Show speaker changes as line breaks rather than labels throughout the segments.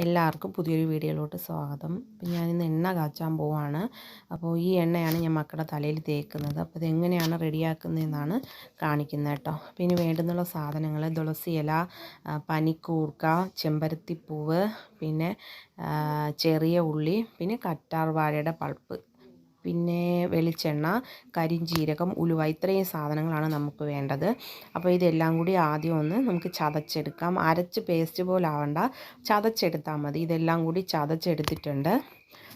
എല്ലാവർക്കും പുതിയൊരു വീഡിയോയിലോട്ട് സ്വാഗതം. അപ്പം ഞാനിന്ന് എണ്ണ കാച്ചാൻ പോവാണ്. അപ്പോൾ ഈ എണ്ണയാണ് ഞാൻ മക്കളുടെ തലയിൽ തേക്കുന്നത്. അപ്പോൾ ഇതെങ്ങനെയാണ് റെഡിയാക്കുന്നതെന്നാണ് കാണിക്കുന്നത് കേട്ടോ. അപ്പോൾ ഇനി വേണ്ടുന്നുള്ള സാധനങ്ങൾ തുളസി ഇല പനിക്കൂർക്ക ചെമ്പരത്തിപ്പൂവ് പിന്നെ ചെറിയ ഉള്ളി പിന്നെ കറ്റാർവാഴയുടെ പൾപ്പ്. പിന്നെ വെളിച്ചെണ്ണ കരിഞ്ജീരകം ഉലുവ ഇത്രയും സാധനങ്ങളാണ് നമുക്ക് വേണ്ടത്. അപ്പോൾ ഇതെല്ലാം കൂടി ആദ്യം ഒന്ന് നമുക്ക് ചതച്ചെടുക്കാം. അരച്ച് പേസ്റ്റ് പോലെ ആവണ്ട ചതച്ചെടുത്താൽ മതി. ഇതെല്ലാം കൂടി ചതച്ചെടുത്തിട്ടുണ്ട്.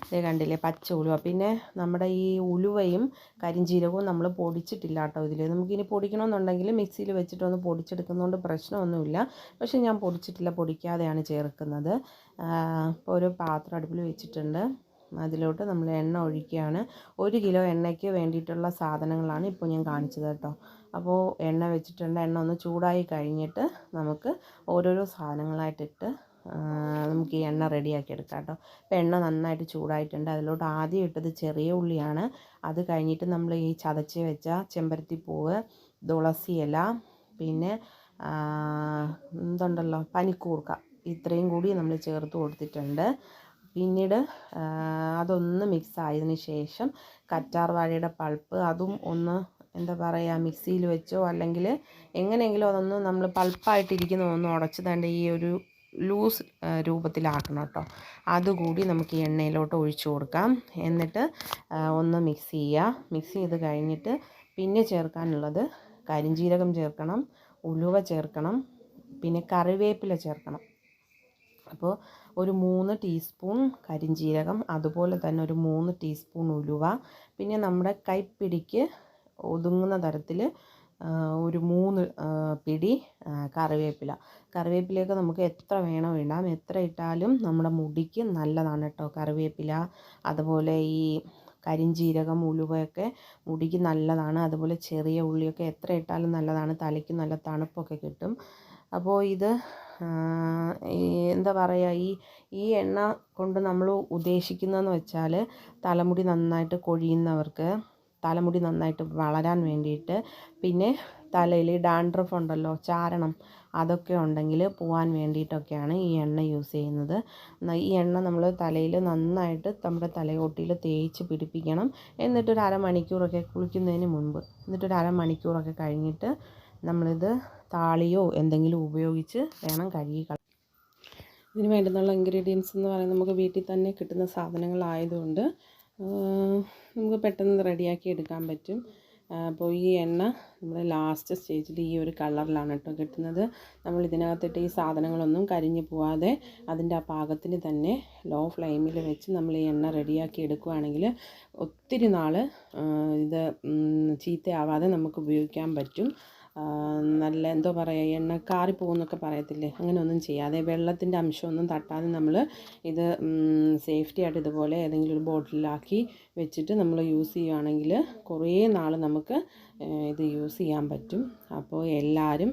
ഇത് കണ്ടില്ലേ? പച്ച ഉലുവ. പിന്നെ നമ്മുടെ ഈ ഉലുവയും കരിഞ്ജീരകവും നമ്മൾ പൊടിച്ചിട്ടില്ല കേട്ടോ ഇതിൽ. നമുക്കിനി പൊടിക്കണമെന്നുണ്ടെങ്കിൽ മിക്സിയിൽ വെച്ചിട്ടൊന്ന് പൊടിച്ചെടുക്കുന്നതുകൊണ്ട് പ്രശ്നമൊന്നുമില്ല. പക്ഷേ ഞാൻ പൊടിച്ചിട്ടില്ല. പൊടിക്കാതെയാണ് ചേർക്കുന്നത്. ഇപ്പോൾ ഒരു പാത്രം അടുപ്പിൽ വെച്ചിട്ടുണ്ട്. അതിലോട്ട് നമ്മൾ എണ്ണ ഒഴിക്കുകയാണ്. ഒരു കിലോ എണ്ണയ്ക്ക് വേണ്ടിയിട്ടുള്ള സാധനങ്ങളാണ് ഇപ്പോൾ ഞാൻ കാണിച്ചത് കേട്ടോ. അപ്പോൾ എണ്ണ വെച്ചിട്ടുണ്ട്. എണ്ണ ഒന്ന് ചൂടായി കഴിഞ്ഞിട്ട് നമുക്ക് ഓരോരോ സാധനങ്ങളായിട്ടിട്ട് നമുക്ക് ഈ എണ്ണ റെഡിയാക്കി എടുക്കാം കേട്ടോ. അപ്പോൾ എണ്ണ നന്നായിട്ട് ചൂടായിട്ടുണ്ട്. അതിലോട്ട് ആദ്യം ഇട്ടത് ചെറിയ ഉള്ളിയാണ്. അത് കഴിഞ്ഞിട്ട് നമ്മൾ ഈ ചതച്ച് വെച്ച ചെമ്പരത്തിപ്പൂവ് തുളസി ഇല പിന്നെ എന്തുണ്ടല്ലോ പനിക്കൂർക്ക ഇത്രയും കൂടി നമ്മൾ ചേർത്ത് കൊടുത്തിട്ടുണ്ട്. പിന്നീട് അതൊന്ന് മിക്സ് ആയതിന് ശേഷം കറ്റാർ വാഴയുടെ പൾപ്പ് അതും ഒന്ന് എന്താ പറയുക മിക്സിയിൽ വെച്ചോ അല്ലെങ്കിൽ എങ്ങനെയെങ്കിലും അതൊന്ന് നമ്മൾ പൾപ്പായിട്ടിരിക്കുന്ന ഒന്ന് ഉടച്ച് തന്നെ ഈ ഒരു ലൂസ് രൂപത്തിലാക്കണം കേട്ടോ. അതുകൂടി നമുക്ക് ഈ എണ്ണയിലോട്ട് ഒഴിച്ചു കൊടുക്കാം. എന്നിട്ട് ഒന്ന് മിക്സ് ചെയ്യുക. മിക്സ് ചെയ്ത് കഴിഞ്ഞിട്ട് പിന്നെ ചേർക്കാനുള്ളത് കരിഞ്ജീരകം ചേർക്കണം ഉലുവ ചേർക്കണം പിന്നെ കറിവേപ്പില ചേർക്കണം. അപ്പോൾ ഒരു മൂന്ന് ടീസ്പൂൺ കരിഞ്ജീരകം അതുപോലെ തന്നെ ഒരു മൂന്ന് ടീസ്പൂൺ ഉലുവ. പിന്നെ നമ്മുടെ കൈപ്പിടിക്ക് ഒതുങ്ങുന്ന തരത്തിൽ ഒരു മൂന്ന് പിടി കറിവേപ്പില. കറിവേപ്പിലയൊക്കെ നമുക്ക് എത്ര വേണോ ഇടാം. എത്ര ഇട്ടാലും നമ്മുടെ മുടിക്ക് നല്ലതാണ് കേട്ടോ കറിവേപ്പില. അതുപോലെ ഈ കരിഞ്ജീരകം ഉലുവയൊക്കെ മുടിക്ക് നല്ലതാണ്. അതുപോലെ ചെറിയ ഉള്ളിയൊക്കെ എത്ര ഇട്ടാലും നല്ലതാണ്. തലയ്ക്ക് നല്ല തണുപ്പൊക്കെ കിട്ടും. അപ്പോൾ ഇത് എന്താ പറയുക ഈ ഈ എണ്ണ കൊണ്ട് നമ്മൾ ഉദ്ദേശിക്കുന്നതെന്ന് വെച്ചാൽ തലമുടി നന്നായിട്ട് കൊഴിയുന്നവർക്ക് തലമുടി നന്നായിട്ട് വളരാൻ വേണ്ടിയിട്ട് പിന്നെ തലയിൽ ഡാൻഡ്രഫ് ഉണ്ടല്ലോ ചാരണം അതൊക്കെ ഉണ്ടെങ്കിൽ പോവാൻ വേണ്ടിയിട്ടൊക്കെയാണ് ഈ എണ്ണ യൂസ് ചെയ്യുന്നത്. ഈ എണ്ണ നമ്മൾ തലയിൽ നന്നായിട്ട് നമ്മുടെ തലയോട്ടിയിൽ തേച്ച് പിടിപ്പിക്കണം. എന്നിട്ടൊരു അരമണിക്കൂറൊക്കെ കുളിക്കുന്നതിന് മുൻപ് എന്നിട്ടൊരു അരമണിക്കൂറൊക്കെ കഴിഞ്ഞിട്ട് നമ്മളിത് താളിയോ എന്തെങ്കിലും ഉപയോഗിച്ച് വേണം കഴുകി ഇതിന് വേണ്ടുന്നുള്ള ഇൻഗ്രീഡിയൻസ് എന്ന് പറയുന്നത് നമുക്ക് വീട്ടിൽ തന്നെ കിട്ടുന്ന സാധനങ്ങളായതുകൊണ്ട് നമുക്ക് പെട്ടെന്ന് റെഡിയാക്കി എടുക്കാൻ പറ്റും. അപ്പോൾ ഈ എണ്ണ നമ്മൾ ലാസ്റ്റ് സ്റ്റേജിൽ ഈ ഒരു കളറിലാണ് കേട്ടോ കിട്ടുന്നത്. നമ്മൾ ഇതിനകത്തിട്ട് ഈ സാധനങ്ങളൊന്നും കരിഞ്ഞു പോവാതെ അതിന്റെ ആ പാകത്തിന് തന്നെ ലോ ഫ്ലെയിമിൽ വെച്ച് നമ്മൾ ഈ എണ്ണ റെഡിയാക്കി എടുക്കുകയാണെങ്കിൽ ഒത്തിരി നാൾ ഇത് ചീത്തയാവാതെ നമുക്ക് ഉപയോഗിക്കാൻ പറ്റും. നല്ല എന്തോ പറയുക എണ്ണ കാറിപ്പോകുന്നൊക്കെ പറയത്തില്ലേ? അങ്ങനെയൊന്നും ചെയ്യാതെ വെള്ളത്തിന്റെ അംശമൊന്നും തട്ടാതെ നമ്മൾ ഇത് സേഫ്റ്റി ആയിട്ട് ഇതുപോലെ ഏതെങ്കിലും ഒരു ബോട്ടിലാക്കി വെച്ചിട്ട് നമ്മൾ യൂസ് ചെയ്യുകയാണെങ്കിൽ കുറേ നാൾ നമുക്ക് ഇത് യൂസ് ചെയ്യാൻ പറ്റും. അപ്പോൾ എല്ലാവരും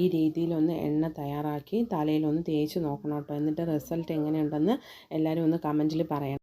ഈ രീതിയിലൊന്ന് എണ്ണ തയ്യാറാക്കി തലയിലൊന്ന് തേച്ച് നോക്കണം കേട്ടോ. എന്നിട്ട് റിസൾട്ട് എങ്ങനെയുണ്ടെന്ന് എല്ലാവരും ഒന്ന് കമന്റിൽ പറയണം.